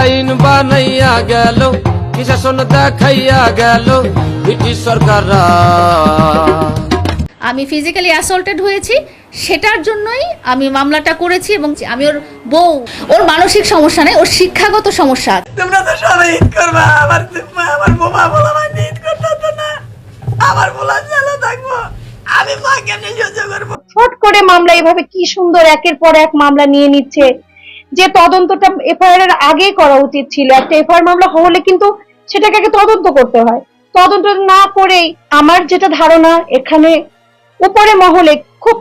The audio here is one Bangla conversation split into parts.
আইন বানাইয়া গেল কি শাসন দেখাইয়া গেল ব্রিটিশ সরকার আমি ফিজিক্যালি অ্যাসল্টেড হয়েছি সেটার জন্যই আমি মামলাটা করেছি এবং আমি ওর বউ ওর মানসিক সমস্যা নেই ওর শিক্ষাগত সমস্যা। তোমরা তো সবাই ঈদ করবা আমার আমার বোমা বলা মানে ঈদ করতে না। আমার বলা চালু থাকব আমি মা কেন সহ্য করব। ফট করে মামলা এভাবে কি সুন্দর একের পর এক মামলা নিয়ে নিচ্ছে। যে তদন্তটা এফআইআর এর আগে করা উচিত ছিল একটা এফআইআর মামলা হলে কিন্তু সেটাকে আগে তদন্ত করতে হয়। তদন্ত না করেই আমার যেটা ধারণা, এখানে উপরে মহলে খুব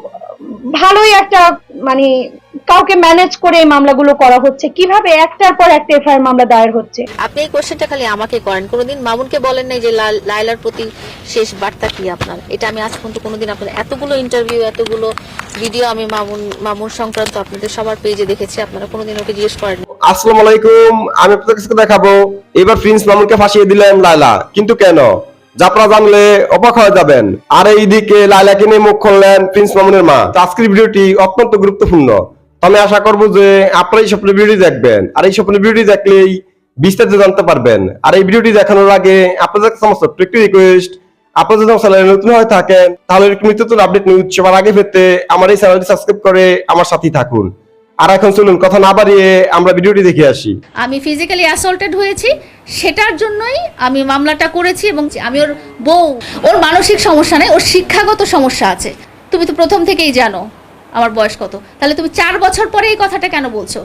ভালোই একটা মানে কাউকে ম্যানেজ করে এই মামলাগুলো করা হচ্ছে। কীভাবে একটার পর একটা এফআইআর মামলা দায়ের হচ্ছে? আপনি এই কোশ্চেনটা খালি আমাকে করেন। কোনোদিন মামুনকে বলেন নাই যে লাল- লায়লার প্রতি শেষ বার্তা কি আপনার? এটা আমি আজ পর্যন্ত কোনোদিন আপনার এতগুলো ইন্টারভিউ এতগুলো ভিডিও আমি মামুন মামুন সংক্রান্ত আপনাদের সবার পেজে দেখেছি। আপনারা কোনোদিন ওকে জিজ্ঞেস করেন আসসালামু আলাইকুম। আমি আপনাদের কাছে দেখাবো। এবার প্রিন্স মামুনকে ফাঁসিয়ে দিলেন লায়লা। কিন্তু কেন? যা আপনারা জানলে অবাক হয়ে যাবেন। আর এইদিকে লায়লাকে নিয়ে মুখ খুললেন প্রিন্স মামুনের মা। আজকের ভিডিওটি অত্যন্ত গুরুত্বপূর্ণ। আমি আশা করব যে আপনারা এই স্বপ্নের ভিডিও দেখবেন। আর এই স্বপ্নের ভিডিও দেখলেই বিস্তারিত জানতে পারবেন। আর এই ভিডিওটি দেখানোর আগে আপনাদের সমস্ত একটি রিকোয়েস্ট আপনারা যদি আমার চ্যানেলে নতুন হয়ে থাকেন, তাহলে নতুন আপডেট নিউজ সবার আগে পেতে আমার এই চ্যানেলটি সাবস্ক্রাইব করে আমার সাথেই থাকুন। আর এখন চলুন, কথা না বাড়িয়ে আমরা ভিডিওটি দেখে আসি। আমি ফিজিক্যালি অ্যাসল্টেড হয়েছি, সেটার জন্যই আমি মামলাটা করেছি এবং আমি ওর বউ, ওর মানসিক সমস্যা নেই, ওর শিক্ষাগত সমস্যা আছে। তুমি তো প্রথম থেকেই জানো আমার বয়স কত। তাহলে তুমি চার বছর পরে এই কথাটা কেন বলছো?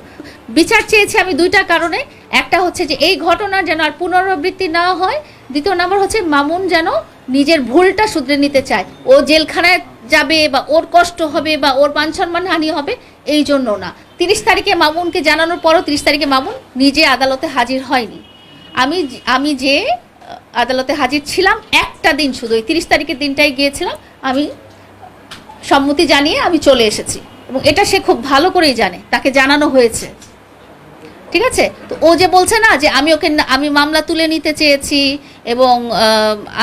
বিচার চেয়েছি আমি দুইটা কারণে। একটা হচ্ছে যে এই ঘটনার যেন আর পুনরাবৃত্তি না হয়। দ্বিতীয় নাম্বার হচ্ছে মামুন যেন নিজের ভুলটা শুধরে নিতে চায়। ও জেলখানায় যাবে বা ওর কষ্ট হবে বা ওর মান সম্মান হানি হবে, এই জন্য না। তিরিশ তারিখে মামুনকে জানানোর পরও তিরিশ তারিখে মামুন নিজে আদালতে হাজির হয়নি। আমি আমি যে আদালতে হাজির ছিলাম একটা দিন শুধু এই তিরিশ তারিখের দিনটাই গিয়েছিলাম। আমি সম্মতি জানিয়ে আমি চলে এসেছি এবং এটা সে খুব ভালো করেই জানে, তাকে জানানো হয়েছে। ঠিক আছে? তো ও যে বলছে না যে আমি ওকে আমি মামলা তুলে নিতে চেয়েছি এবং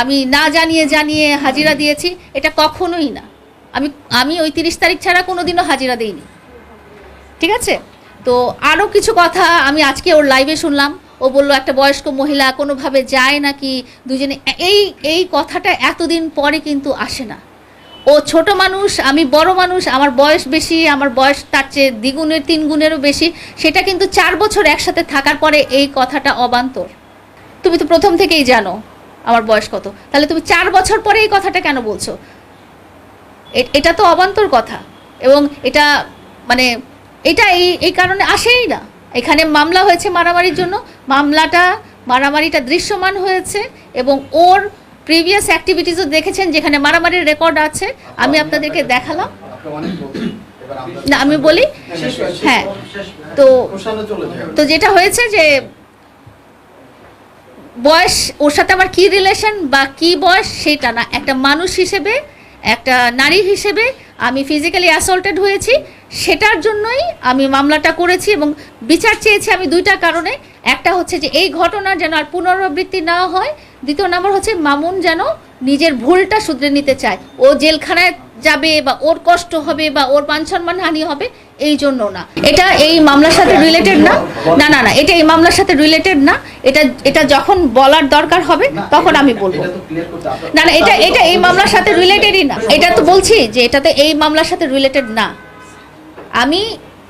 আমি না জানিয়ে জানিয়ে হাজিরা দিয়েছি, এটা কখনোই না। আমি আমি ওই তিরিশ তারিখ ছাড়া কোনোদিনও হাজিরা দিইনি। ঠিক আছে? তো আরও কিছু কথা আমি আজকে ওর লাইভে শুনলাম। ও বলল, একটা বয়স্ক মহিলা কোনোভাবে যায় নাকি? দুজনে এই এই কথাটা এতদিন পরে কিন্তু আসে না। ও ছোট মানুষ, আমি বড় মানুষ, আমার বয়স বেশি, আমার বয়স তার চেয়ে দ্বিগুণের, তিন গুণেরও বেশি। সেটা কিন্তু চার বছর একসাথে থাকার পরে এই কথাটা অবান্তর। তুমি তো প্রথম থেকেই জানো আমার বয়স কত। তাহলে তুমি চার বছর পরে এই কথাটা কেন বলছো? এটা তো অবান্তর কথা। এবং এটা মানে এটা এই এই কারণে আসেই না। এখানে মামলা হয়েছে মারামারির জন্য। মামলাটা, মারামারিটা দৃশ্যমান হয়েছে এবং ওর প্রিভিয়াস অ্যাক্টিভিটিসও দেখেছেন যেখানে মারামারির রেকর্ড আছে। আমি আপনাদেরকে দেখালাম। না, আমি বলি হ্যাঁ তো তো যেটা হয়েছে যে বয়স, ওর সাথে আমার কি রিলেশন বা কি বয়স সেটা না। একটা মানুষ হিসেবে, একটা নারী হিসেবে আমি ফিজিক্যালি অ্যাসল্টেড হয়েছি। সেটার জন্যই আমি মামলাটা করেছি এবং বিচার চেয়েছি আমি দুইটা কারণে। একটা হচ্ছে যে এই ঘটনা যেন আর পুনরাবৃত্তি না হয়। দ্বিতীয় নম্বর হচ্ছে মামুন যেন নিজের ভুলটা শুধরে নিতে চায়। ও জেলখানায় যাবে বা ওর কষ্ট হবে বা ওর মান সম্মান হানি হবে এই জন্য না। এটা এই মামলার সাথে রিলেটেড না। না না না এটা এই মামলার সাথে রিলেটেড না। এটা এটা যখন বলার দরকার হবে তখন আমি বলব। না না এটা এটা এই মামলার সাথে রিলেটেডই না। এটা তো বলছি যে এটা তো এই মামলার সাথে রিলেটেড না। আমি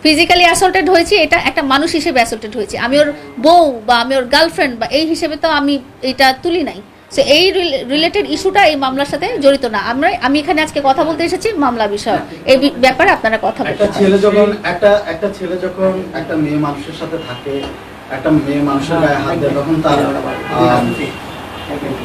ফিজিক্যালি অ্যাসল্টেড হয়েছি, এটা একটা মানুষ হিসেবে অ্যাসল্টেড হয়েছি। আমি ওর বউ বা আমি ওর গার্লফ্রেন্ড বা এই হিসেবে তো আমি এটা তুলি নাই। সো এই রিলেটেড ইস্যুটা এই মামলার সাথে জড়িত না। আমরা, আমি এখানে আজকে কথা বলতে এসেছি মামলা বিষয়। এই ব্যাপারে আপনারা কথা বলতে ছেলে যখন, একটা একটা ছেলে যখন একটা মেয়ে মানুষের সাথে থাকে, একটা মেয়ে মানুষের গায়ে হাত দেয়, তখন তার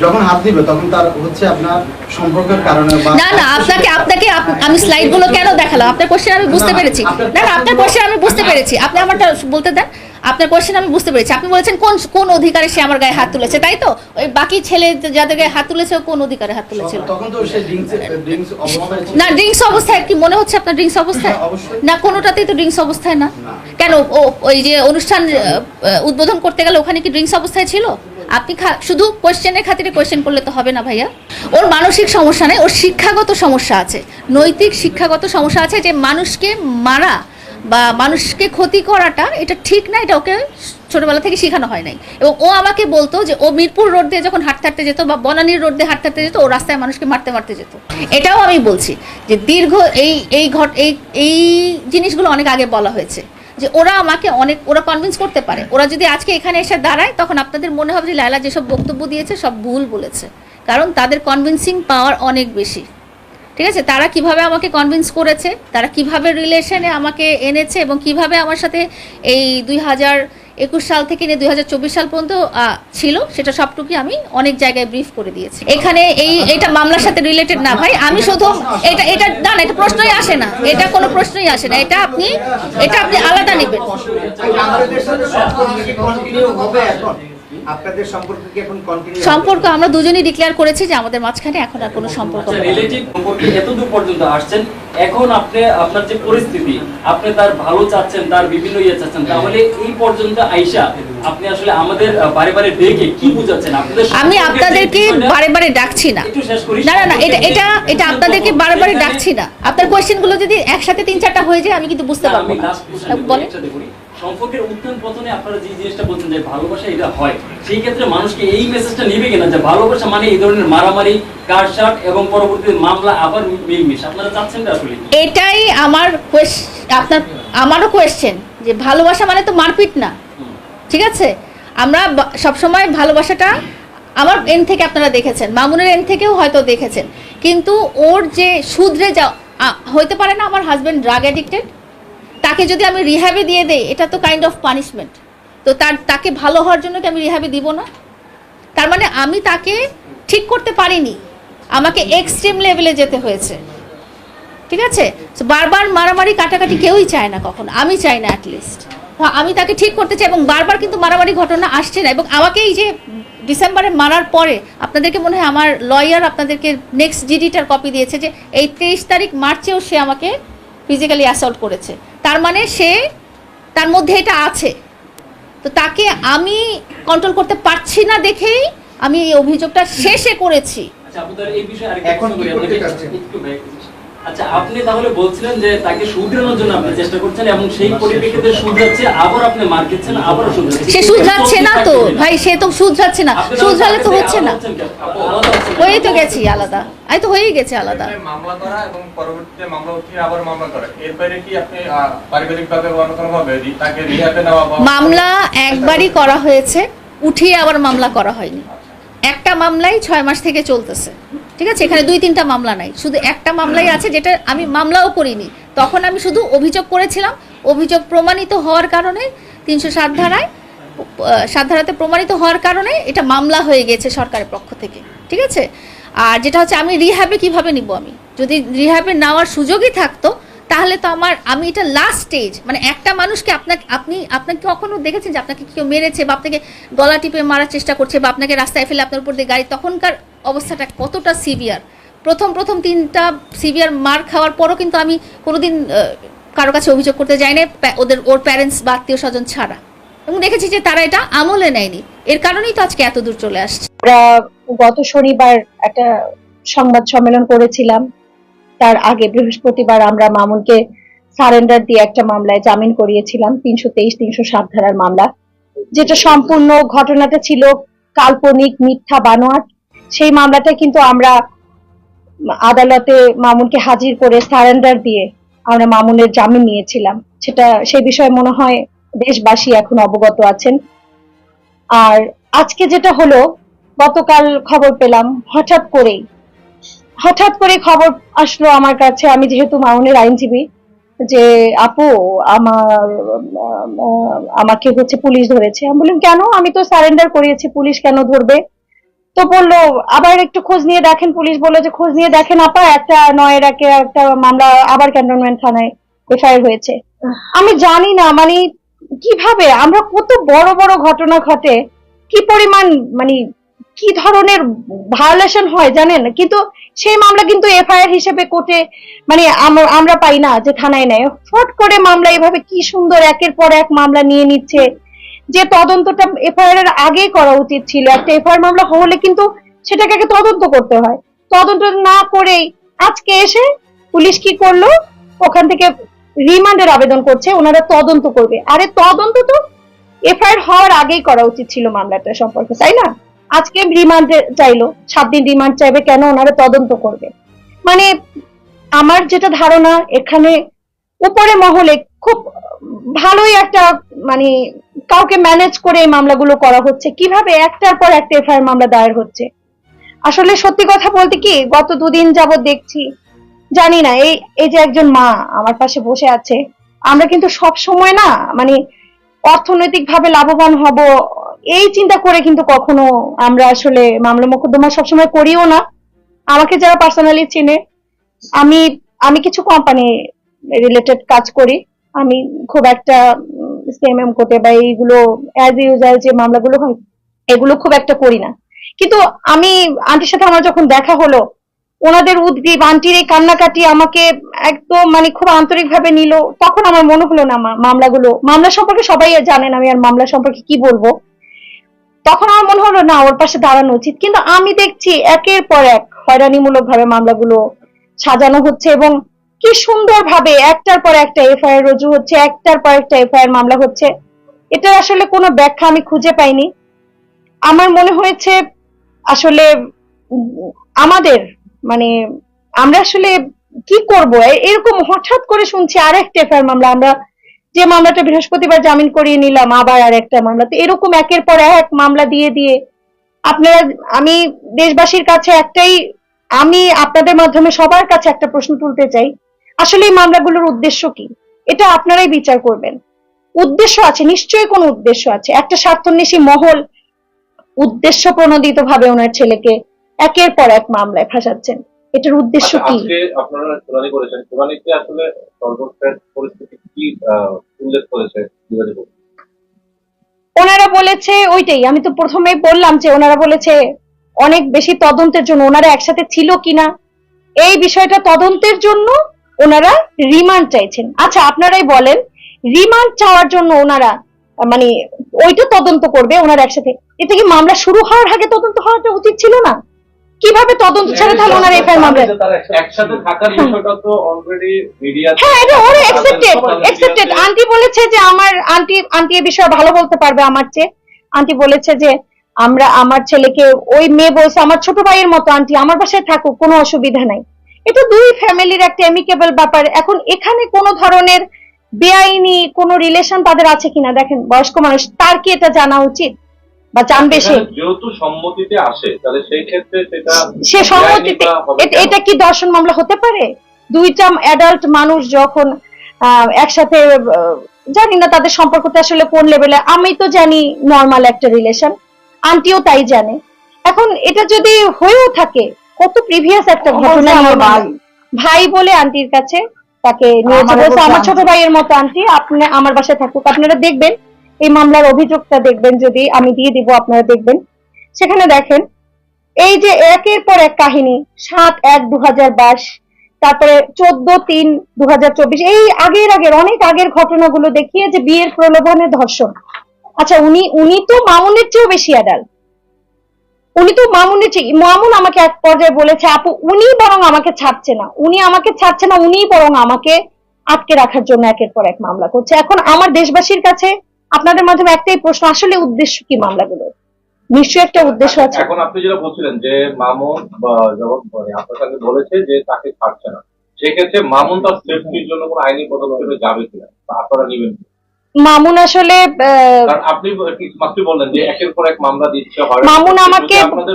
যখন হাত দিবে তখন তার হচ্ছে আপনার সম্পর্কের কারণে না না আপনাকে আপনাকে আপ- আমি স্লাইডগুলো কেন দেখালাম? আপনার কোশ্চেন আমি বুঝতে পেরেছি। না না আপনার কোশ্চেন আমি বুঝতে পেরেছি। আপনি আমারটা বলতে দেন। আপনার কোশ্চেন আমি বুঝতে পেরেছি। আপনি বলেছেন কোন কোন অধিকারে সে আমার গায়ে হাত তুলেছে? তাই তো? ওই বাকি ছেলে যাদের গায়ে হাত তুলেছে কোন অধিকারে হাত তুলেছিল। না ড্রিঙ্কস অবস্থায় কি মনে হচ্ছে আপনার ড্রিঙ্কস অবস্থায়? হ্যাঁ, না কোনোটাতেই তো ড্রিঙ্কস অবস্থায় না। কেন ও ওই যে অনুষ্ঠান উদ্বোধন করতে গেলে ওখানে কি ড্রিঙ্কস অবস্থায় ছিল? আপনি শুধু কোয়েশ্চেনের খাতিরে কোয়েশ্চেন করলে তো হবে না ভাইয়া। ওর মানসিক সমস্যা নেই, ওর শিক্ষাগত সমস্যা আছে। নৈতিক শিক্ষাগত সমস্যা আছে যে মানুষকে মারা বা মানুষকে ক্ষতি করাটা এটা ঠিক না, এটা ওকে ছোটবেলা থেকে শেখানো হয় নাই। এবং ও আমাকে বলতো যে ও মিরপুর রোড দিয়ে যখন হাঁটতে হাঁটতে যেত বা বনানীর রোড দিয়ে হাঁটতে হাঁটতে যেত, ও রাস্তায় মানুষকে মারতে মারতে যেত। এটাও আমি বলছি যে দীর্ঘ এই এই ঘট এই এই জিনিসগুলো অনেক আগে বলা হয়েছে। যে ওরা আমাকে অনেক ওরা কনভিন্স করতে পারে। ওরা যদি আজকে এখানে এসে দাঁড়ায়, তখন আপনাদের মনে হবে যে লায়লা যেসব বক্তব্য দিয়েছে, সব ভুল বলেছে। কারণ তাদের কনভিন্সিং পাওয়ার অনেক বেশি। ঠিক আছে? তারা কীভাবে আমাকে কনভিন্স করেছে, তারা কীভাবে রিলেশনে আমাকে এনেছে এবং কীভাবে আমার সাথে এই দুই হাজার একুশ সাল থেকে নিয়ে দুই হাজার চব্বিশ সাল পর্যন্ত ছিল। সেটা সবটুকুই আমি অনেক জায়গায় ব্রিফ করে দিয়েছি। এখানে এই এটা মামলার সাথে রিলেটেড না ভাই। আমি শুধু এটা এটা না না, এটা প্রশ্নই আসে না। এটা কোনো প্রশ্নই আসে না। এটা আপনি এটা আপনি আলাদা নেবেন। আপনাদের সম্পর্ক কি এখন কন্টিনিউ সম্পর্ক আমরা দুজনেই ডিক্লেয়ার করেছি যে আমাদের মাঝখানে এখন আর কোনো সম্পর্ক আচ্ছা নেই। রিলেটিভ সম্পর্কে এতদূর পর্যন্ত আসছেন এখন আপনি আপনার যে পরিস্থিতি আপনি তার ভালো চাচ্ছেন তার বিভিন্ন ইয়ে চাচ্ছেন তাহলে এই পর্যন্ত আইসা আপনি আসলে আমাদের বারে বারে ডেকে কি বুঝাচ্ছেন? আপনাদের আমি আপনাদেরকে বারে বারে ডাকছি না। একটু শেষ করি। না না না এটা এটা এটা আপনাদেরকে বারে বারে ডাকছি না। আপনার কোয়েশ্চেনগুলো যদি একসাথে তিন চারটা হয়ে যায় আমি কিন্তু বুঝতে পারব না। বলেন। সম্পর্কের উত্থান পতনে আপনারা যে জিনিসটা বলছেন যে ভালোবাসা এটা হয় সেই ক্ষেত্রে মানুষকে এই মেসেজটা নেবে কিনা যে ভালোবাসা মানে এই ধরনের মারামারি কারসাট এবং পরবর্তীতে মামলা আবার মিলমিশ। আপনারা চাচ্ছেন না আসলে? এটাই আমার আপনার আমারও কোয়েশ্চেন যে ভালোবাসা মানে তো মারপিট না। ঠিক আছে? আমরা সবসময় ভালোবাসাটা আমার এন থেকে আপনারা দেখেছেন মামুনের এন থেকেও হয়তো দেখেছেন। কিন্তু ওর যে শুধরে যা হইতে পারে না আমার হাজব্যান্ড ড্রাগ অ্যাডিক্টেড তাকে যদি আমি রিহ্যাবে দিয়ে দেই, এটা তো কাইন্ড অফ পানিশমেন্ট তো তার, তাকে ভালো হওয়ার জন্য কি আমি রিহ্যাবে দিব না? তার মানে আমি তাকে ঠিক করতে পারিনি। আমাকে এক্সট্রিম লেভেলে যেতে হয়েছে। ঠিক আছে? বারবার মারামারি কাটাকাটি কেউই চায় না কখন। আমি চাই না অ্যাটলিস্ট আমি তাকে ঠিক করতে চাই এবং বারবার কিন্তু মারামারি ঘটনা আসছে না। এবং আমাকে এই যে ডিসেম্বরে মারার পরে আপনাদেরকে মনে হয় আমার লয়ার আপনাদেরকে নেক্সট জিডিটার কপি দিয়েছে যে, এই তেইশ তারিখ মার্চেও সে আমাকে ফিজিক্যালি অ্যাসল্ট করেছে। তার মানে সে তার মধ্যে এটা আছে। তো তাকে আমি কন্ট্রোল করতে পারছি না দেখেই আমি এই অভিযোগটা শেষে করেছি। আচ্ছা আপনাদের এই বিষয়ে আরেকটা এখন আচ্ছা আপনি তাহলে বলছিলেন যে তাকে শুধরানোর জন্য আপনি চেষ্টা করছেন এবং সেই পরিপ্রেক্ষিতে শুধরাচ্ছে আবার আপনি মার খেচ্ছেন আবারও শুধরাচ্ছে। সে শুধরাচ্ছে না তো। ভাই সে তো শুধরাচ্ছে না। শুধরালে তো হচ্ছে না? হয়েই তো গেছি আলাদা। আমি তো হয়েই গেছে আলাদা। মামলা করা এবং পরবর্তীতে মামলা উঠিয়ে আবার মামলা করা। এরপরে কি আপনি পারিবারিক ভাবে বা অন্য কোনো ভাবে তাকে রিহাবে নেওয়া বা মামলা একবারই করা হয়েছে উঠিয়ে আবার মামলা করা হয়নি। একটা মামলাই ছয় মাস থেকে চলতেছে। ঠিক আছে? এখানে দুই তিনটা মামলা নাই। শুধু একটা মামলাই আছে যেটা আমি মামলাও করিনি। তখন আমি শুধু অভিযোগ করেছিলাম। অভিযোগ প্রমাণিত হওয়ার কারণে তিনশো সাত ধারায় সাত ধারাতে প্রমাণিত হওয়ার কারণে এটা মামলা হয়ে গেছে সরকারের পক্ষ থেকে। ঠিক আছে? আর যেটা হচ্ছে আমি রিহ্যাবে কীভাবে নিব আমি? যদি রিহ্যাবে নেওয়ার সুযোগই থাকতো তাহলে তো আমার, আমি এটা লাস্ট স্টেজ মানে একটা মানুষকে আপনাকে, আপনি, আপনাকে কখনো দেখেছেন যে আপনাকে কেউ মেরেছে বা আপনাকে গলা টিপে মারার চেষ্টা করছে বা আপনাকে রাস্তায় ফেলে আপনার উপর দিয়ে গাড়ি? তখনকার অবস্থাটা কতটা সিভিয়ার প্রথম প্রথম তিনটা সিভিয়ার মার খাওয়ার পরও কিন্তু আমি কোনোদিন কারও কাছে অভিযোগ করতে যাই না ওদের, ওর প্যারেন্টস বা আত্মীয় স্বজন ছাড়া। এবং দেখেছি যে তারা এটা আমলে নেয়নি। এর কারণেই তো আজকে এত দূর চলে আসছে। গত শনিবার একটা সংবাদ সম্মেলন করেছিলাম। তার আগে বৃহস্পতিবার আমরা মামুনকে সারেন্ডার দিয়ে একটা মামলায় জামিন করিয়েছিলাম, তিনশো তেইশ, তিনশো সাত ধারার মামলা, যেটা সম্পূর্ণ ঘটনাটা ছিল কাল্পনিক মিথ্যা বানোয়াট। সেই মামলাটা কিন্তু আমরা আদালতে মামুনকে হাজির করে সারেন্ডার দিয়ে আমরা মামুনের জামিন নিয়েছিলাম। সেটা, সেই বিষয়ে মনে হয় দেশবাসী এখন অবগত আছেন। আর আজকে যেটা হলো, গতকাল খবর পেলাম, হঠাৎ করেই হঠাৎ করে খবর আসলো আমার কাছে, আমি যেহেতু মাউনের আইনজীবী, যে আপু, আমার, আমাকে হচ্ছে পুলিশ ধরেছে। আমি বললাম, কেন? আমি তো সারেন্ডার করিয়েছি, পুলিশ কেন ধরবে? তো বলল, আবার একটু খোঁজ নিয়ে দেখেন। পুলিশ বলল যে, খোঁজ নিয়ে দেখেন আপা, একটা নয়ের একে একটা মামলা আবার ক্যান্টনমেন্ট থানায় এফআইআর হয়েছে। আমি জানি না মানে কীভাবে? আমরা কত বড় বড় ঘটনা ঘটে, কি পরিমাণ মানে কি ধরনের ভায়োলেশন হয় জানেন? কিন্তু সেই মামলা কিন্তু এফআইআর হিসেবে কোর্টে মানে আমরা পাই না যে থানায় নেয়। ফট করে মামলা এভাবে কি সুন্দর একের পর এক মামলা নিয়ে নিচ্ছে। যে তদন্তটা এফআইআর এর আগেই করা উচিত ছিল। একটা এফআইআর মামলা হলে কিন্তু সেটাকে আগে তদন্ত করতে হয়। তদন্ত না করেই আজকে এসে পুলিশ কি করল? ওখান থেকে রিমান্ডের আবেদন করছে, ওনারা তদন্ত করবে। আরে তদন্ত তো এফআইআর হওয়ার আগেই করা উচিত ছিল মামলাটা সম্পর্কে, তাই না? আজকে রিমান্ড চাইলো, সাত দিন রিমান্ড চাইবে, কেন ওনারা তদন্ত করবে? মানে আমার যেটা ধারণা, এখানে উপরে মহলে খুব ভালোই একটা মানে কাউকে ম্যানেজ করে এই মামলাগুলো করা হচ্ছে। কীভাবে একটার পর একটা এফআইআর মামলা দায়ের হচ্ছে? আসলে সত্যি কথা বলতে কি, গত দুদিন যাবত দেখছি, জানি না, এই এই যে একজন মা আমার পাশে বসে আছে, আমরা কিন্তু সব সময় না মানে অর্থনৈতিক ভাবে লাভবান হব এই চিন্তা করে কিন্তু কখনো আমরা আসলে মামলা মোকদ্দমা সবসময় করিও না। আমাকে যারা পার্সোনালি চিনে, আমি আমি কিছু কোম্পানি রিলেটেড কাজ করি। আমি খুব একটা সিএমএম কোর্টে বা এইগুলো অ্যাজ ইউজাল যে মামলাগুলো হয়, এগুলো খুব একটা করি না। কিন্তু আমি আন্টির সাথে আমার যখন দেখা হলো, ওনাদের উদ্গ্রীব আন্টির এই কান্নাকাটি আমাকে একদম মানে খুব আন্তরিক ভাবে নিল। তখন আমার মনে হলো না মামলাগুলো, মামলা সম্পর্কে সবাই জানেন আমি আর মামলা সম্পর্কে কি বলব। তখন আমার মনে হলো, না, ওর পাশে দাঁড়ানো উচিত। কিন্তু আমি দেখছি একের পর এক হয়রানিমূলক ভাবে মামলাগুলো সাজানো হচ্ছে এবং কি সুন্দর ভাবে একটার পর একটা এফআইআর রুজু হচ্ছে, একটার পর একটা এফআইআর মামলা হচ্ছে। এটা আসলে কোনো ব্যাখ্যা আমি খুঁজে পাইনি। আমার মনে হয়েছে আসলে আমাদের মানে আমরা আসলে কি করব? এরকম হঠাৎ করে শুনছি আর একটা এফআইআর মামলা, আমরা যে মামলাটা বৃহস্পতিবার জামিন করিয়ে নিলাম আবার আর একটা মামলা, তো এরকম একের পর এক মামলা দিয়ে দিয়ে আপনারা, আমি দেশবাসীর কাছে একটাই, আমি আপনাদের মাধ্যমে সবার কাছে একটা প্রশ্ন তুলতে চাই, আসলে এই মামলাগুলোর উদ্দেশ্য কি? এটা আপনারাই বিচার করবেন। উদ্দেশ্য আছে, নিশ্চয়ই কোনো উদ্দেশ্য আছে। একটা স্বার্থন্বেষী মহল উদ্দেশ্য প্রণোদিত ভাবে ওনার ছেলেকে একের পর এক মামলায় ফাঁসাচ্ছেন। এটার উদ্দেশ্য আচ্ছা, কি? আজকে আপনারা শুনানি করেছেন। শুনানিতে আসলে সর্বশেষ পরিস্থিতি কি উল্লেখ করেছে ওনারা বলেছে ওইটাই আমি তো প্রথমেই বললাম যে ওনারা বলেছে অনেক বেশি তদন্তের জন্য ওনারা একসাথে ছিল কিনা। এই বিষয়টা তদন্তের জন্য ওনারা রিমান্ড চাইছেন। আচ্ছা আপনারাই বলেন রিমান্ড চাওয়ার জন্য ওনারা মানে ওইটা তদন্ত করবে ওনারা একসাথে। এটা কি মামলা শুরু হওয়ার আগে তদন্ত হওয়াটা উচিত ছিল না? কীভাবে তদন্ত ছাড়া তাহলে ওনারা এফআইআর মামলা একসাথে থাকার বিষয়টা তো অলরেডি মিডিয়া হ্যাঁ এটা ওরা অ্যাকসেপ্টেড অ্যাকসেপ্টেড আন্টি বলেছে যে আমার আন্টি আন্টি এই বিষয়ে ভালো বলতে পারবে আমার চেয়ে। আন্টি বলেছে যে আমরা আমার ছেলেকে ওই মেয়ে বলছে আমার ছোট ভাইয়ের মতো আন্টি আমার বাসায় থাকুক কোনো অসুবিধা নাই। এটা দুই ফ্যামিলির একটা এমিকেবল ব্যাপার। এখন এখানে কোনো ধরনের বেআইনি কোনো রিলেশন তাদের আছে কিনা? দেখেন বয়স্ক মানুষ তার কি এটা জানা উচিত? বা জানবে সে এখানে যেহেতু সম্মতিতে আসে তাহলে সেই ক্ষেত্রে সেটা সে সম্মতিতে? এটা কি দর্শন মামলা হতে পারে? দুইটা অ্যাডাল্ট মানুষ যখন একসাথে জানি না তাদের সম্পর্কটা আসলে কোন লেভেলে আমি তো জানি নর্মাল একটা রিলেশন আন্টিও তাই জানে। এখন এটা যদি হয়েও থাকে কত প্রিভিয়াস একটা ঘটনা নিয়ে ভাই। ভাই বলে আন্টির কাছে তাকে বলছে আমার ছোট ভাইয়ের মতো আন্টি আপনি আমার বাসায় থাকুক। আপনারা দেখবেন এই মামলার অভিযোগটা দেখবেন যদি আমি দিয়ে দিব, আপনারা দেখবেন। সেখানে দেখেন, এই যে একের পর এক কাহিনী, সাত এক দু তারপরে চোদ্দ তিন দু এই আগের আগের, অনেক আগের ঘটনাগুলো দেখিয়ে যে বিয়ের প্রলোভনে ধর্ষণ। আচ্ছা উনি উনি তো মামুনের চেয়েও বেশি অ্যাডাল উনি তো মামুনের চেয়ে, মামুন আমাকে এক পর্যায়ে বলেছে, আপু, উনি বরং আমাকে ছাড়ছে না। উনি আমাকে ছাড়ছে না উনি বরং আমাকে আটকে রাখার জন্য একের পর এক মামলা করছে। এখন আমার দেশবাসীর কাছে আপনাদের মাধ্যমে একটাই প্রশ্ন আসলে উদ্দেশ্য কি মামলাগুলো? নিশ্চয়ই একটা উদ্দেশ্য আছে। এখন আপনি যেটা বলছিলেন যে মামুন যখন মানে আপনার বলেছে যে তাকে ছাড়ছে না। সেক্ষেত্রে মামুন তার সেফটির জন্য কোনো আইনি পদক্ষেপে যাবে কিনা? আপনারা নেবেন মামুন আসলে আপনি মাত্র বললেন যে একের পর এক মামলা দিচ্ছে হয় মামুন আমাকে- আপনাদের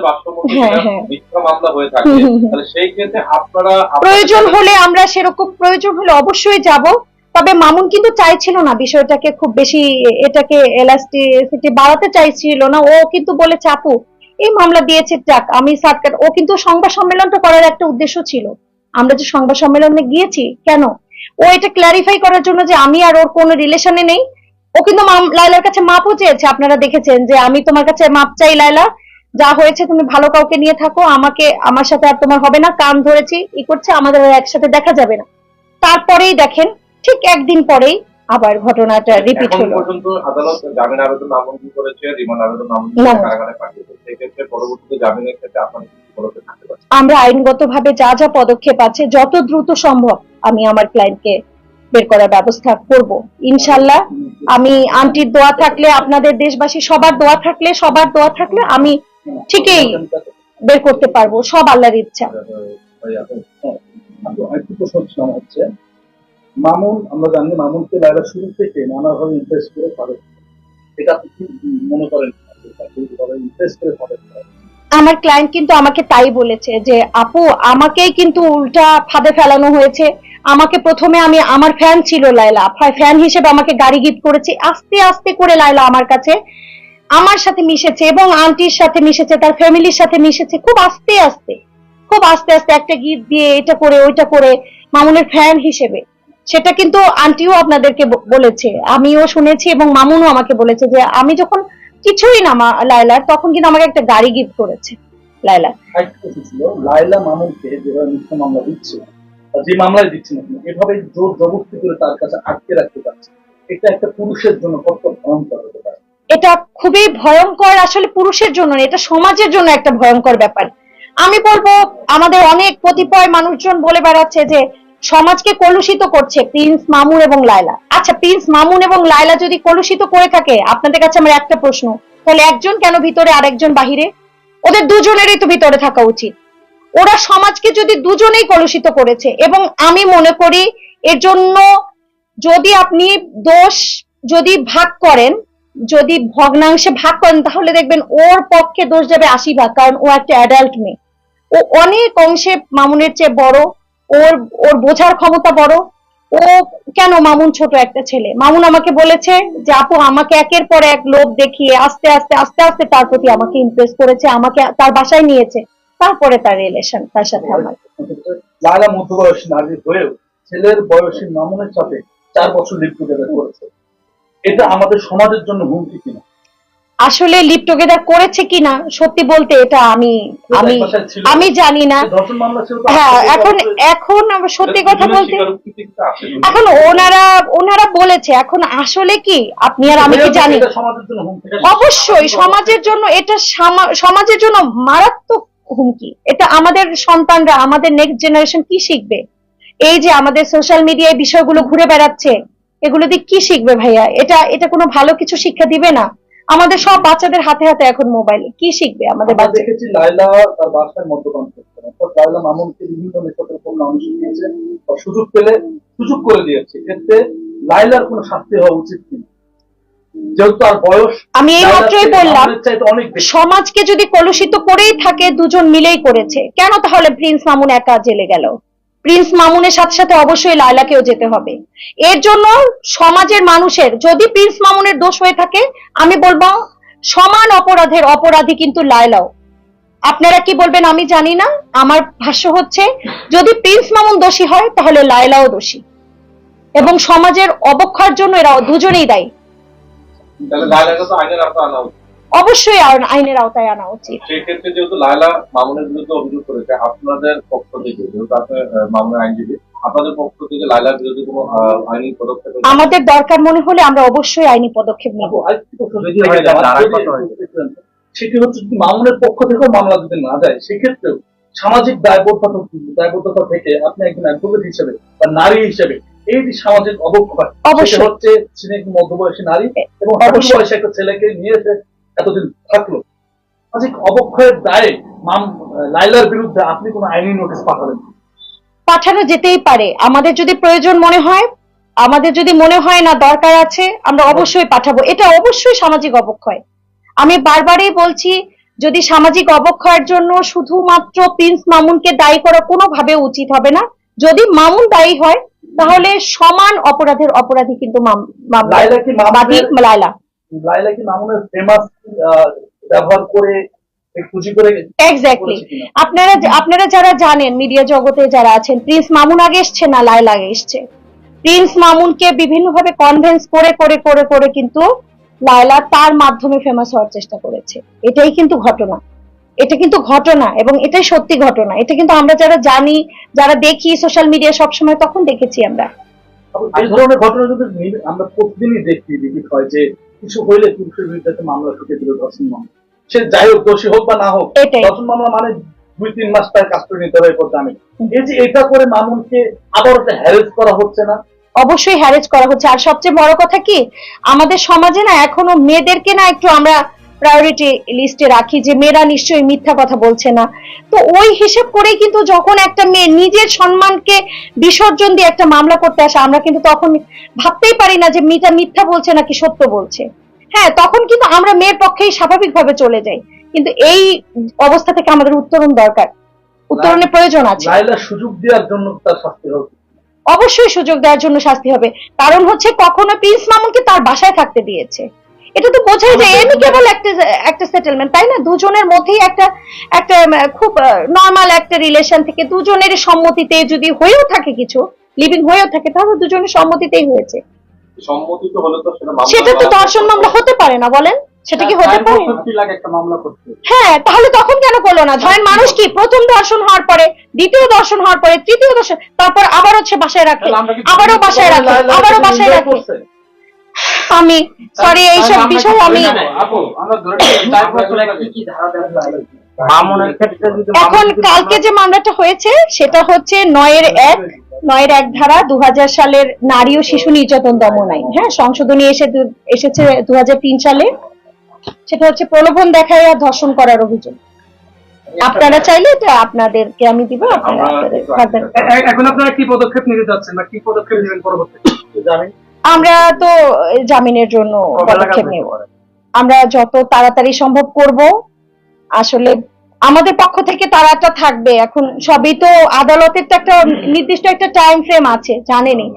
হ্যাঁ, হ্যাঁ। মিথ্যা মামলা হয়ে থাকে। তাহলে সেই ক্ষেত্রে আপনারা প্রয়োজন হলে আমরা সেরকম প্রয়োজন হলে অবশ্যই যাব। তবে মামুন কিন্তু চাইছিল না বিষয়টাকে খুব বেশি, এটাকে এলাস্টিসিটি বাড়াতে চাইছিল না। ও কিন্তু বলেছে, আপু, এই মামলা দিয়েছে, যাক, আমি সার্কার ও কিন্তু সংবাদ সম্মেলনটা করার একটা উদ্দেশ্য ছিল। আমরা যে সংবাদ সম্মেলনে গিয়েছি, কেন? ও এটা ক্ল্যারিফাই করার জন্য যে আমি আর ওর কোনো রিলেশনে নেই। ও কিন্তু লায়লার কাছে মাপও চেয়েছে, আপনারা দেখেছেন যে আমি তোমার কাছে মাপ চাই, লায়লা। যা হয়েছে, তুমি ভালো কাউকে নিয়ে থাকো, আমাকে, আমার সাথে আর তোমার হবে না, কান ধরেছি, ই করছে, আমাদের একসাথে দেখা যাবে না। তারপরেই দেখেন ঠিক একদিন পরেই আবার ঘটনাটা রিপিট হলো পর্যন্ত আদালত জামিন আবেদন নামঞ্জুর করেছে রিমান্ড আবেদন নামঞ্জুর কারাগারে পাঠিয়েছে সেক্ষেত্রে পরবর্তীতে জামিনের ক্ষেত্রে আপনার আমরা আইনগতভাবে যা যা পদক্ষেপ আছে যত দ্রুত সম্ভব আমি আমার ক্লায়েন্টকে বের করার ব্যবস্থা করব ইনশাল্লাহ আমি আন্টির দোয়া থাকলে আপনাদের দেশবাসী সবার দোয়া থাকলে সবার দোয়া থাকলে আমি ঠিকই বের করতে পারব সব আল্লাহর ইচ্ছা মামুন, আমরা জানি মামুনকে লাইলা শুরু থেকে নানাভাবে ইমপ্রেস করে করে। এটা কি মনে করেন? ইমপ্রেস করে করে আমার ক্লায়েন্ট কিন্তু আমাকে তাই বলেছে যে, আপু, আমাকেই কিন্তু উল্টা ফাঁদে ফেলানো হয়েছে। আমাকে প্রথমে আমি, আমার ফ্যান ছিল লাইলা ফ্যান হিসেবে আমাকে গাড়ি গিফট করেছে। আস্তে আস্তে করে লাইলা আমার কাছে, আমার সাথে মিশেছে এবং আন্টির সাথে মিশেছে, তার ফ্যামিলির সাথে মিশেছে খুব আস্তে আস্তে। খুব আস্তে আস্তে একটা গিফট দিয়ে এটা করে, ওইটা করে মামুনের ফ্যান হিসেবে। সেটা কিন্তু আন্টিও আপনাদেরকে বলেছে। আমিও শুনেছি এবং মামুনও আমাকে বলেছে যে আমি যখন কিছুই না লায়লার তখন কিন্তু আমাকে একটা গাড়ি গিফট করেছে লায়লা। লাইলা মামুনকে যেভাবে মিথ্যা মামলা দিচ্ছে যে মামলায় দিচ্ছে না এভাবে জোর জবরদস্তি করে তার কাছে আটকে রাখতে পারছে। এটা একটা পুরুষের জন্য কত ভয়ঙ্কর হতে পারে। এটা খুবই ভয়ঙ্কর আসলে পুরুষের জন্য না, এটা সমাজের জন্য একটা ভয়ঙ্কর ব্যাপার। আমি বলব আমাদের অনেক কতিপয় মানুষজন বলে বেড়াচ্ছে যে সমাজকে কলুষিত করছে প্রিন্স মামুন এবং লায়লা। আচ্ছা প্রিন্স মামুন এবং লায়লা যদি কলুষিত করে থাকে, আপনাদের কাছে আমার একটা প্রশ্ন। তাহলে একজন কেন ভিতরে আরেকজন বাহিরে? ওদের দুজনেরই তো ভিতরে থাকা উচিত। ওরা সমাজকে যদি দুজনেই কলুষিত করেছে, এবং আমি মনে করি এর জন্য যদি আপনি দোষ যদি ভাগ করেন, যদি ভগ্নাংশে ভাগ করেন, তাহলে দেখবেন ওর পক্ষে দোষ যাবে আশি ভাগ, কারণ ও একটা অ্যাডাল্ট মেয়ে। ও অনেক অংশে মামুনের চেয়ে বড় ওর ওর বোঝার ক্ষমতা বড়। ও কেন মামুন ছোট একটা ছেলে? মামুন আমাকে বলেছে যে, আপু, আমাকে একের পর এক লোভ দেখিয়ে আস্তে আস্তে আস্তে আস্তে তার প্রতি আমাকে ইমপ্রেস করেছে, আমাকে তার বাসায় নিয়েছে। তারপরে তার রিলেশন তার সাথে আমার। লাইলা মধ্যবয়সী নারী হয়েও ছেলের বয়সী মামুনের সাথে চার বছর টুগেদার করেছে। এটা আমাদের সমাজের জন্য হুমকি কিনা? আসলে লিভ টুগেদার করেছে কিনা সত্যি বলতে এটা আমি আমি আমি জানি না। হ্যাঁ এখন এখন সত্যি কথা বলতে। এখন ওনারা ওনারা বলেছে এখন আসলে কি? আপনি আর আমি কি জানি? অবশ্যই সমাজের জন্য এটা সমাজের জন্য মারাত্মক হুমকি। এটা আমাদের সন্তানরা আমাদের নেক্সট জেনারেশন কি শিখবে? এই যে আমাদের সোশ্যাল মিডিয়ায় বিষয়গুলো ঘুরে বেড়াচ্ছে এগুলো দিয়ে কি শিখবে ভাইয়া? এটা এটা কোনো ভালো কিছু শিক্ষা দিবে না? আমাদের সব বাচ্চাদের হাতে হাতে এখন মোবাইল। কি শিখবে আমাদের বাচ্চা দেখেছি লাইলা তার বাসায় মদ্যপান করছে অর্থাৎ লাইলা মামুনকে বিভিন্ন পণ্য বা সুযোগ পেলে সুযোগ করে দিয়েছে। এতে লাইলার কোনো শাস্তি হওয়া উচিত কিনা? বয়স আমি এই মাত্রই বললাম সমাজকে যদি কলুষিত করেই থাকে দুজন মিলেই করেছে কেন তাহলে প্রিন্স মামুন একা জেলে গেল? প্রিন্স মামুনের সাথে সাথে অবশ্যই লায়লাকেও যেতে হবে। এর জন্য সমাজের মানুষের, যদি প্রিন্স মামুনের দোষ হয়ে থাকে, আমি বলব সমান অপরাধের অপরাধী কিন্তু লায়লাও। আপনারা কি বলবেন আমি জানি না, আমার ভাষ্য হচ্ছে, যদি প্রিন্স মামুন দোষী হয়, তাহলে লায়লাও দোষী। এবং সমাজের অবক্ষয়ের জন্য এরা দুজনেই দায়ী। তাহলে লায়লাকে তো আইনের আওতায় আনা অবশ্যই আইনের আওতায় আনা উচিত সেক্ষেত্রে যেহেতু লায়লা মামুনের বিরুদ্ধে অভিযোগ করেছে আপনাদের পক্ষ থেকে যেহেতু আপনি আহ, মামুনের আইনজীবী আপনাদের পক্ষ থেকে লায়লার বিরুদ্ধে কোনো আইনি পদক্ষেপ আমাদের দরকার মনে হলে আমরা অবশ্যই আইনি পদক্ষেপ নেব। সেটি হচ্ছে মামুনের পক্ষ থেকেও মামলা যদি না যায় সেক্ষেত্রেও সামাজিক দায়বদ্ধতা দায়বদ্ধতা থেকে আপনি একজন অ্যাডভোকেট হিসেবে বা নারী হিসেবে এই যে সামাজিক অবক্ষয় অবশ্যই। সেটা হচ্ছে মধ্যবয়সী নারী এবং অবশ্যই। একটা ছেলেকে নিয়ে এসে এতদিন থাকল। সামাজিক অবক্ষয়ের দায়ে মাম লাইলার বিরুদ্ধে আপনি কোনো আইনি নোটিশ পাঠাবেন পাঠানো যেতেই পারে। আমাদের যদি প্রয়োজন মনে হয় আমাদের যদি মনে হয় না দরকার আছে আমরা অবশ্যই পাঠাবো। এটা অবশ্যই সামাজিক অবক্ষয়। আমি বারবারই বলছি যদি সামাজিক অবক্ষয়ের জন্য শুধুমাত্র প্রিন্স মামুনকে দায়ী করা কোনোভাবে উচিত হবে না। যদি মামুন দায়ী হয় তাহলে সমান অপরাধের অপরাধী কিন্তু মামলা লাইলা লাইলা কি মামুনের ফেমাস ব্যবহার করে এক্স্যাক্টলি আপনারা আপনারা যারা জানেন মিডিয়া জগতে যারা আছেন প্রিন্স মামুন আগে এসছে না লাইলা আগে এসছে? প্রিন্স মামুনকে বিভিন্নভাবে কনভেন্স করে করে করে করে কিন্তু লায়লা তার মাধ্যমে ফেমাস হওয়ার চেষ্টা করেছে। এটাই কিন্তু ঘটনা। এটা কিন্তু ঘটনা এবং এটাই সত্যি ঘটনা। এটা কিন্তু আমরা যারা জানি যারা দেখি সোশ্যাল মিডিয়া সবসময় তখন দেখেছি আমরা। এই ধরনের ঘটনা যদি আমরা প্রতিদিনই দেখি হয় যে কিছু হইলে পুরুষের বিরুদ্ধে মামলা ঠুকে দিল দর্শন মামলা সে যাই হোক দোষী হোক বা না হোক দর্শন মামলা মানে দুই তিন মাস তার কাস্টডি নিতে হবে জামিন। এই যে এটা করে মামুনকে আবার একটা হ্যারেজ করা হচ্ছে না? অবশ্যই হ্যারেজ করা হচ্ছে। আর সবচেয়ে বড় কথা কি আমাদের সমাজে না এখনও মেয়েদেরকে না একটু আমরা প্রায়োরিটি লিস্টে রাখি যে মেয়েরা নিশ্চয়ই মিথ্যা কথা বলছে না। তো ওই হিসেব করেই কিন্তু যখন একটা মেয়ে নিজের সম্মানকে বিসর্জন দিয়ে একটা মামলা করতে আসে আমরা কিন্তু তখন ভাবতেই পারি না যে মেয়েটা মিথ্যা বলছে নাকি সত্য বলছে। হ্যাঁ তখন কিন্তু আমরা মেয়ের পক্ষেই স্বাভাবিকভাবে চলে যাই। কিন্তু এই অবস্থা থেকে আমাদের উত্তরণ দরকার। উত্তরণের প্রয়োজন আছে। সুযোগ দেওয়ার জন্য তার শাস্তি হবে। অবশ্যই সুযোগ দেওয়ার জন্য শাস্তি হবে। কারণ হচ্ছে কখনো প্রিন্স মামুনকে তার বাসায় থাকতে দিয়েছে। এটা তো বোঝাই যায় এমনি কেবল একটা একটা সেটেলমেন্ট তাই না? দুজনের মধ্যেই একটা একটা খুব নর্মাল একটা রিলেশন থেকে দুজনের সম্মতিতে যদি হয়েও থাকে কিছু লিভিং হয়েও থাকে তাহলে দুজনের সম্মতিতেই হয়েছে। সম্মতি তো হলে তো সেটা মামলা সেটা তো দর্শন মামলা হতে পারে। না বলেন? সেটা কি হতে পারে হ্যাঁ তাহলে তখন কেন করল না? ধরেন মানুষ কি প্রথম দর্শন হওয়ার পরে দ্বিতীয় দর্শন হওয়ার পরে তৃতীয় দর্শন তারপর আবার হচ্ছে বাসায় রাখে আবারও বাসায় রাখে আবারও বাসায় রাখে? আমি সরি এইসব বিষয় আমি এখন কালকে যে মামলাটা হয়েছে সেটা হচ্ছে নয়ের এক নয়ের এক ধারা দু সালের নারী ও শিশু নির্যাতন দমন আইন। হ্যাঁ সংশোধনী এসে এসেছে দু হাজার তিন সালে। সেটা হচ্ছে প্রলোভন দেখায় আর ধর্ষণ করার অভিযোগ। আপনারা চাইলে এটা আপনাদেরকে আমি দিব আপনারা এখন আপনারা কি পদক্ষেপ নিতে যাচ্ছেন বা কি পদক্ষেপ নেবেন পরবর্তীতে? জানেন? আমরা তো জামিনের জন্য পদক্ষেপ নেব। আমরা যত তাড়াতাড়ি সম্ভব করব। আসলে আমাদের পক্ষ থেকে তাড়াটা থাকবে। এখন সবই তো আদালতের তো একটা নির্দিষ্ট একটা টাইম ফ্রেম আছে জানেনই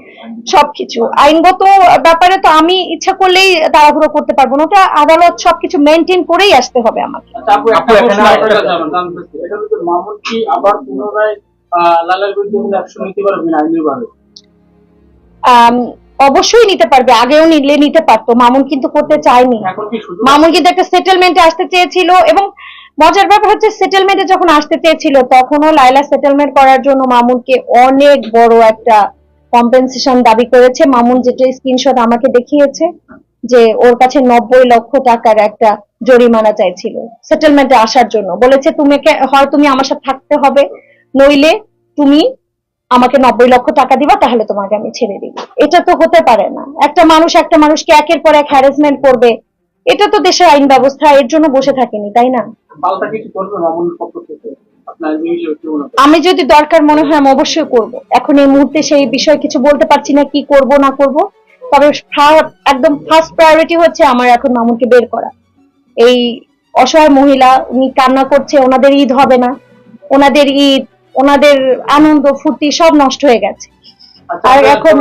সবকিছু। আইনগত ব্যাপারে তো আমি ইচ্ছা করলেই তাড়াহুড়ো করতে পারব না। ওটা আদালত সবকিছু মেনটেন করেই আসতে হবে আমাকে। জানেন আবার পুনরায় আহ, লালার বিরুদ্ধে অ্যাকশন নিতে পারবেন আইনিভাবে আম, অবশ্যই নিতে পারবে আগেও নিলে নিতে পারতো মামুন কিন্তু করতে চায়নি। মামুন কিন্তু একটা সেটেলমেন্টে আসতে চেয়েছিল এবং মজার ব্যাপার হচ্ছে সেটেলমেন্টে যখন আসতে চেয়েছিল তখনও লাইলা সেটেলমেন্ট করার জন্য মামুনকে অনেক বড় একটা কম্পেনসেশন দাবি করেছে। মামুন যেটা স্ক্রিনশট আমাকে দেখিয়েছে যে ওর কাছে নব্বই লক্ষ টাকার একটা জরিমানা চাইছিল সেটেলমেন্টে আসার জন্য। বলেছে তুমি হয় তুমি আমার সাথে থাকতে হবে নইলে তুমি আমাকে নব্বই লক্ষ টাকা দিবা তাহলে তোমাকে আমি ছেড়ে দিব। এটা তো হতে পারে না। একটা মানুষ একটা মানুষকে একের পর এক হ্যারাসমেন্ট করবে এটা তো দেশের আইন ব্যবস্থা এর জন্য বসে থাকেনি তাই না? আমি যদি দরকার মনে হয় আমি অবশ্যই করব। এখন এই মুহূর্তে সেই বিষয়ে কিছু বলতে পারছি না কি করব না করব। তবে একদম ফার্স্ট প্রায়োরিটি হচ্ছে আমার এখন মামুনকে বের করা। এই অসহায় মহিলা উনি কান্না করছে ওনাদের ঈদ হবে না। ওনাদের ঈদ ওনাদের আনন্দ ফুর্তি সব নষ্ট হয়ে গেছে। আচ্ছা, আর এখন-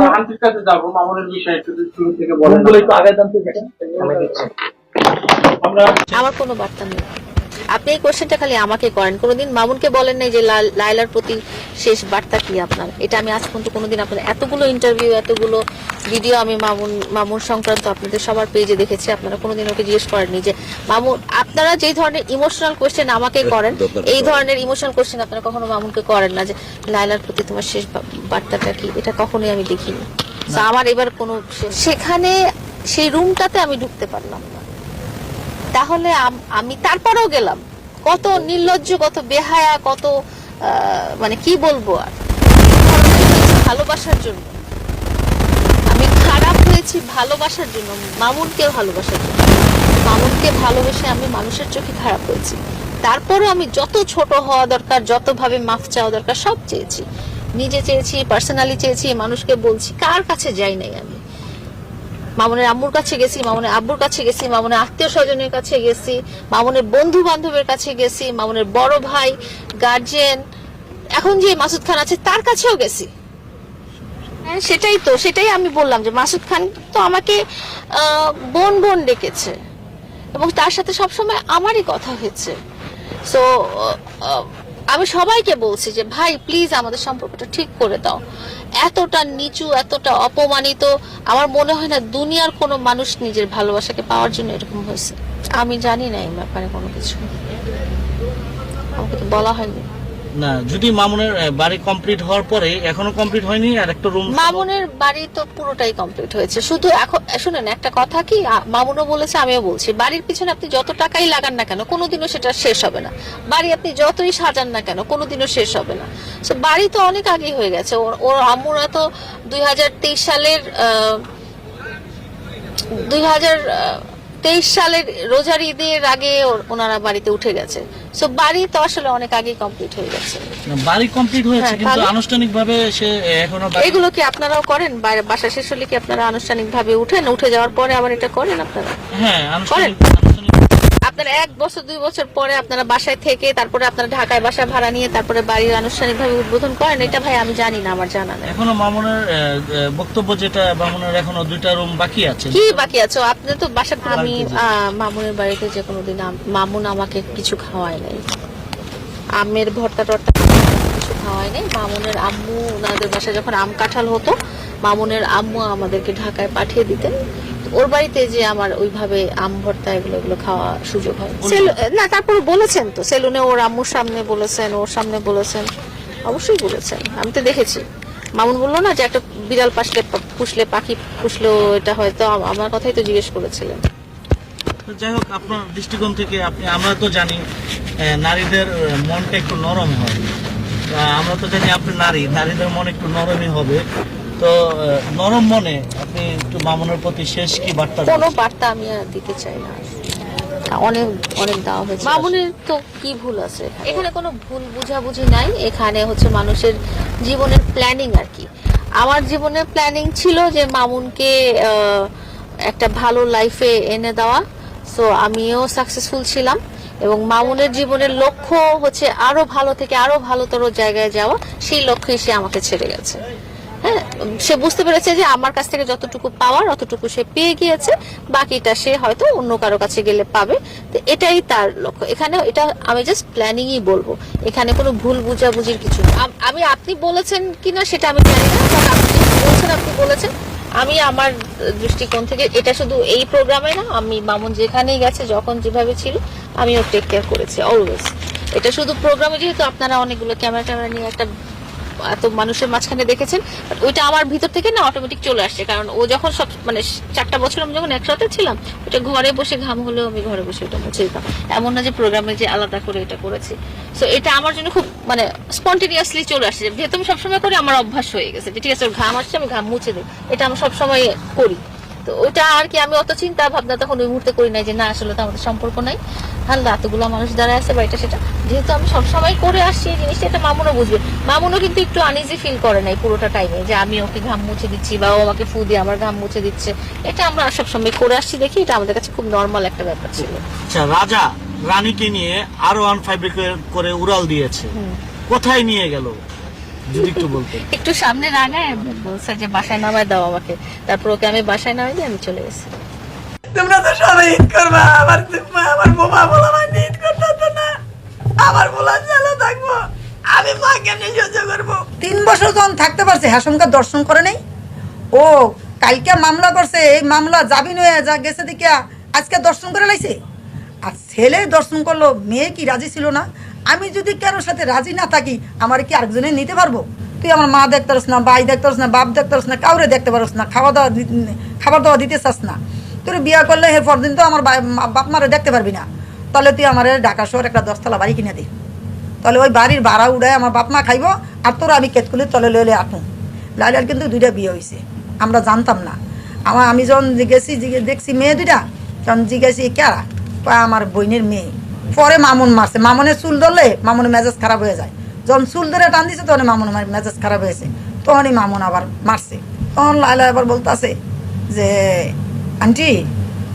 আমার কোনো বার্তা নেই। আপনি এই কোশ্চেনটা খালি আমাকে করেন। কোনোদিন মামুনকে বলেন নাই যে লাল- লায়লার প্রতি শেষ বার্তা কি আপনার? এটা আমি আজ পর্যন্ত কোনোদিন আপনার এতগুলো ইন্টারভিউ এতগুলো ভিডিও আমি মামুন মামুন সংক্রান্ত আপনাদের সবার পেজে দেখেছি। আপনারা কোনোদিন ওকে জিজ্ঞেস করেননি যে মামুন আপনারা যেই ধরনের ইমোশনাল কোশ্চেন আমাকে করেন এই ধরনের ইমোশনাল কোশ্চেন আপনারা কখনো মামুনকে করেন না যে লাইলার প্রতি তোমার শেষ বার্তাটা কি? এটা কখনোই আমি দেখিনি। আমার এবার কোনো সেখানে সেই রুমটাতে আমি ঢুকতে পারলাম না। তাহলে আমি তারপরেও গেলাম। কত নির্লজ্জ, কত বেহায়া, কত মানে কি বলব আর? ভালোবাসার জন্য। আমি খারাপ হয়েছি ভালোবাসার জন্য, মামুনকে ভালোবাসার জন্য। মামুনকে ভালোবেসে আমি মানুষের চোখে খারাপ হয়েছি। তারপরও আমি যত ছোট হওয়া দরকার, যতভাবে মাফ চাওয়া দরকার, সব চেয়েছি। নিজে চেয়েছি পার্সোনালি চেয়েছি, মানুষকে বলছি, কার কাছে যাই নাই আমি? মামুনের আম্মুর কাছে গেছি, মামুনের আব্বুর কাছে গেছি, মামুনের আত্মীয় স্বজনের কাছে গেছি, মামুনের বন্ধু বান্ধবের কাছে গেছি, মামুনের বড় ভাই গার্জিয়ান এখন যে মাসুদ খান আছে তার কাছেও গেছি। হ্যাঁ সেটাই তো, সেটাই আমি বললাম যে মাসুদ খান তো আমাকে বোন বোন ডেকেছে এবং তার সাথে সবসময় আমারই কথা হয়েছে। সো আমি সবাইকে বলছি যে, ভাই প্লিজ আমাদের সম্পর্কটা ঠিক করে দাও। এতটা নিচু, এতটা অপমানিত। আমার মনে হয় না দুনিয়ার কোনো মানুষ নিজের ভালোবাসাকে পাওয়ার জন্য এরকম হয়েছে। আমি জানি না এই ব্যাপারে কোনো কিছু। আমাকে তো বলা হয়নি। না যদি মামুনের বাড়ি কমপ্লিট হওয়ার পরে এখনও কমপ্লিট হয়নি আর একটা রুম মামুনের বাড়ি তো পুরোটাই কমপ্লিট হয়েছে। শুধু এখন শুনেন একটা কথা কি? মামুনও বলেছে আমিও বলছি। বাড়ির পিছনে আপনি যত টাকাই লাগান না কেন কোনোদিনও সেটা শেষ হবে না। বাড়ি আপনি যতই সাজান না কেন কোনোদিনও শেষ হবে না। So, বাড়ি তো অনেক আগেই হয়ে গেছে। ওর ওর আম্মুরা তো দুই হাজার তেইশ সালের দুই হাজার তেইশ সালের রোজার ঈদের আগে ওনারা বাড়িতে উঠে গেছে। সো বাড়ি তো আসলে অনেক আগে কমপ্লিট হয়ে গেছে। বাড়ি কমপ্লিট হয়েছে হ্যাঁ, কিন্তু তাহলে? আনুষ্ঠানিক ভাবে সে এখনও এগুলো কি আপনারাও করেন? বাসা শেষ হলে কি আপনারা আনুষ্ঠানিক ভাবে উঠেন? উঠে যাওয়ার পরে আবার এটা করেন আপনারা? হ্যাঁ আনুষ্ঠানিক আপনারা এক বছর দুই বছর পরে আপনারা বাসায় থেকে তারপরে আপনারা ঢাকায় বাসা ভাড়া নিয়ে তারপরে বাড়ির আনুষ্ঠানিক ভাবে উদ্বোধন করেন এটা ভাই আমি জানি না আমার জানা নেই। এখনও মামুনের বক্তব্য যেটা মামুনের এখনও দুইটা রুম বাকি আছে? কি বাকি আছে? আপনি তো বাসা আমি মামুনের বাড়িতে যে কোনো দিন মামুন আমাকে কিছু খাওয়ায় নাই। আমের ভর্তা টর্তা কিছু খাওয়ায় নাই। মামুনের আম্মু ওনাদের বাসায় যখন আম কাঁঠাল হতো মামুনের আম্মু আমাদেরকে ঢাকায় পাঠিয়ে দিতেন। ওর বাড়িতে যে আমার ওইভাবে আম ভর্তা এগুলো এগুলো খাওয়া সুযোগ হয় না। তারপর বলেছেন তো সেলুনে ওর আম্মুর সামনে বলেছেন ওর সামনে বলেছেন। অবশ্যই বলেছেন আমি তো দেখেছি। মামুন বলল না যে একটা বিড়াল পাশলে পুষলে পাখি পুষলেও এটা হয়তো আমার কথাই তো জিজ্ঞেস করেছিলেন। যাই হোক আপনার দৃষ্টিকোণ থেকে আপনি আমরা তো জানি আহ, নারীদের মনটা একটু নরম হয়। আমরা তো জানি আপনি নারী নারীদের মন একটু নরমই হবে। তো নরম মনে আপনি একটু মামুনের প্রতি শেষ কি বার্তা কোনো বার্তা আমি আর দিতে চাই না। অনেক অনেক দেওয়া হয়েছে। মামুনের তো কি ভুল আছে এখানে? কোনো ভুল বুঝাবুঝি নাই। এখানে হচ্ছে মানুষের জীবনের প্ল্যানিং আর কি। আমার জীবনের প্ল্যানিং ছিল যে মামুনকে একটা ভালো লাইফে এনে দেওয়া। সো আমিও সাকসেসফুল ছিলাম এবং মামুনের জীবনের লক্ষ্য হচ্ছে আরও ভালো থেকে আরও ভালোতর জায়গায় যাওয়া। সেই লক্ষ্যে সে আমাকে ছেড়ে গেছে। হ্যাঁ সে বুঝতে পেরেছে যে আমার কাছ থেকে যতটুকু পাওয়ার, অতটুকু সে পেয়ে গিয়েছে। বাকিটা সে হয়তো অন্য কারও কাছে গেলে পাবে। তো এটাই তার লক্ষ্য। এখানে এটা আমি জাস্ট প্ল্যানিংই বলব। এখানে কোনো ভুল বুঝাবুঝির কিছু আমি আপনি বলেছেন কিনা সেটা আমি জানি না আপনি বলছেন, আপনি বলেছেন। আমি আমার দৃষ্টিকোণ থেকে এটা শুধু এই প্রোগ্রামে না, আমি মামুন যেখানেই গেছে, যখন যেভাবে ছিল, আমিও টেক কেয়ার করেছি অলওয়েজ এটা শুধু প্রোগ্রামে, যেহেতু আপনারা অনেকগুলো ক্যামেরা ট্যামেরা নিয়ে একটা এত মানুষের মাঝখানে দেখেছেন ওইটা আমার ভিতর থেকে না অটোমেটিক চলে আসছে, কারণ ও যখন সব মানে চারটা বছর আমি যখন একসাথে ছিলাম ওটা ঘরে বসে ঘাম হলেও আমি ঘরে বসে ওটা মুছে দিতাম। এমন না যে প্রোগ্রামে যে আলাদা করে এটা করেছি। সো এটা আমার জন্য খুব মানে স্পন্টেনিয়াসলি চলে আসছে যেহেতু আমি সবসময় করি আমার অভ্যাস হয়ে গেছে যে ঠিক আছে ঘাম আসছে, আমি ঘাম মুছে দিই এটা আমি সবসময় করি। তো ওইটা আর কি আমি অত চিন্তা ভাবনা তখন ওই মুহূর্তে করি নাই যে না আসলে তো আমাদের সম্পর্ক নাই। আল্লাহ এতগুলো মানুষ দাঁড়ায় আছে বা এটা সেটা। যেহেতু আমি সবসময় করে আসছি এই জিনিসটা এটা মামুনও বুঝবে। মামুনও কিন্তু একটু আনইজি ফিল করে নাই পুরোটা টাইমে যে আমি ওকে ঘাম মুছে দিচ্ছি বা ও আমাকে ফু দিয়ে আমার ঘাম মুছে দিচ্ছে। এটা আমরা সবসময় করে আসছি দেখি এটা আমাদের কাছে খুব নর্মাল একটা ব্যাপার ছিল। আচ্ছা রাজা রানীকে নিয়ে আরও ওয়ান ফাইভ করে উড়াল দিয়েছে। কোথায় নিয়ে গেল? যদি একটু বলতেন একটু সামনে রাগায় বলছে যে বাসায় নামায় দাও আমাকে। তারপর ওকে আমি বাসায় নামাই দিয়ে আমি চলে গেছি। তোমরা তো সবাই ঈদ করবা আমার আমার বোমা বলা মানে ঈদ করতে তো না। আমার বলা চালু থাকব। আমি মা কেন সহ্য করব। তিন বছর যখন থাকতে পারছে হাসমকে দর্শন করে নাই। ও কালকে মামলা করছে এই মামলা জামিন হয়ে যা গেছে দেখিয়া। আজকে দর্শন করে লাইছে। আর ছেলে দর্শন করল মেয়ে কি রাজি ছিল না? আমি যদি কারোর সাথে রাজি না থাকি, আমার কি আরেকজনে নিতে পারব? তুই আমার মা দেখতে পারস না, ভাই দেখতে পারস না, বাপ দেখতে পারস না, কাউরে দেখতে পারস না, খাওয়া দাওয়া খাবার দাওয়া দিতে চাস না। তোর বিয়া করলে এরপর দিন তো আমার বাপ মারে দেখতে পারবি না। তাহলে তুই আমার ঢাকা শহর একটা দশতলা বাড়ি কিনে দে। তাহলে ওই বাড়ির ভাড়া উড়ায় আমার বাপ মা খাইব, আর তোরা আমি কেতকুলির তলে লইলে আটু। লাইলার কিন্তু দুইটা বিয়ে হয়েছে আমরা জানতাম না। আমার আমি যখন জিজ্ঞে- দেখছি মেয়ে দুইটা, তখন জিজ্ঞেসি কারা? আমার বোনের মেয়ে। পরে মামুন মারছে। মামুনের চুল ধরলে মামুনের মেজাজ খারাপ হয়ে যায়। যখন চুল ধরে টান দিছে তখন মামুন মেজাজ খারাপ হয়েছে। তখনই মামুন আবার মারছে। তখন লাইলা আবার বলতেছে যে আন্টি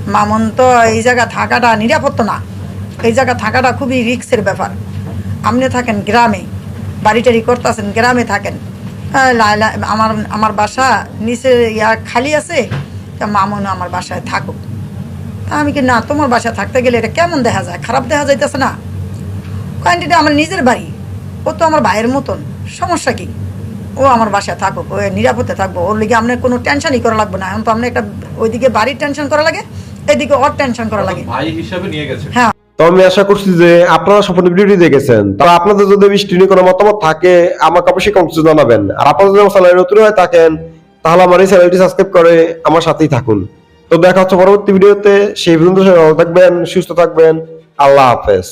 মামুন তো এই জায়গা থাকাটা নিরাপত্ত না। এই জায়গা থাকাটা খুবই রিক্সের ব্যাপার। আপনি থাকেন গ্রামে। বাড়ি টাড়ি করতেছেন গ্রামে থাকেন। হ্যাঁ, লা- লা- আমার আমার বাসা নিচে ইয়া খালি আছে। তা মামুন আমার বাসায় থাকুক। আমি কি না তোমার বাসা থাকতে গেলে এটা কেমন দেখা যায়? খারাপ দেখা যাইতেছে না? কোয়ান্টিটি আমার নিজের বাড়ি ও তো আমার ভাইয়ের মতন। সমস্যা কি? ও আমার বাসায় থাকুক ও নিরাপদে থাকব। ওর লিগে আপনার কোনো টেনশনই করা লাগবে না। এখন তো আপনার একটা ওইদিকে বাড়ির টেনশন করা লাগে এদিকে ওর টেনশন করা লাগে। ভাই হিসাবে নিয়ে গেছে। হ্যাঁ। তো আমি আশা করছি যে আপনারা সফল ভিডিওটি দেখেছেন। তো আপনাদের যদি বৃষ্টি নিয়ে কোনো মতামত থাকে আমাকে অবশ্যই কমেন্টে জানাবেন। আর আপনারা যদি আমার চ্যানেলে নতুন হয়ে থাকেন তাহলে আমার এই চ্যানেলটি সাবস্ক্রাইব করে আমার সাথেই থাকুন। তো দেখা হচ্ছে পরবর্তী ভিডিওতে। সেই পর্যন্ত ভালো থাকবেন সুস্থ থাকবেন। আল্লাহ হাফেজ।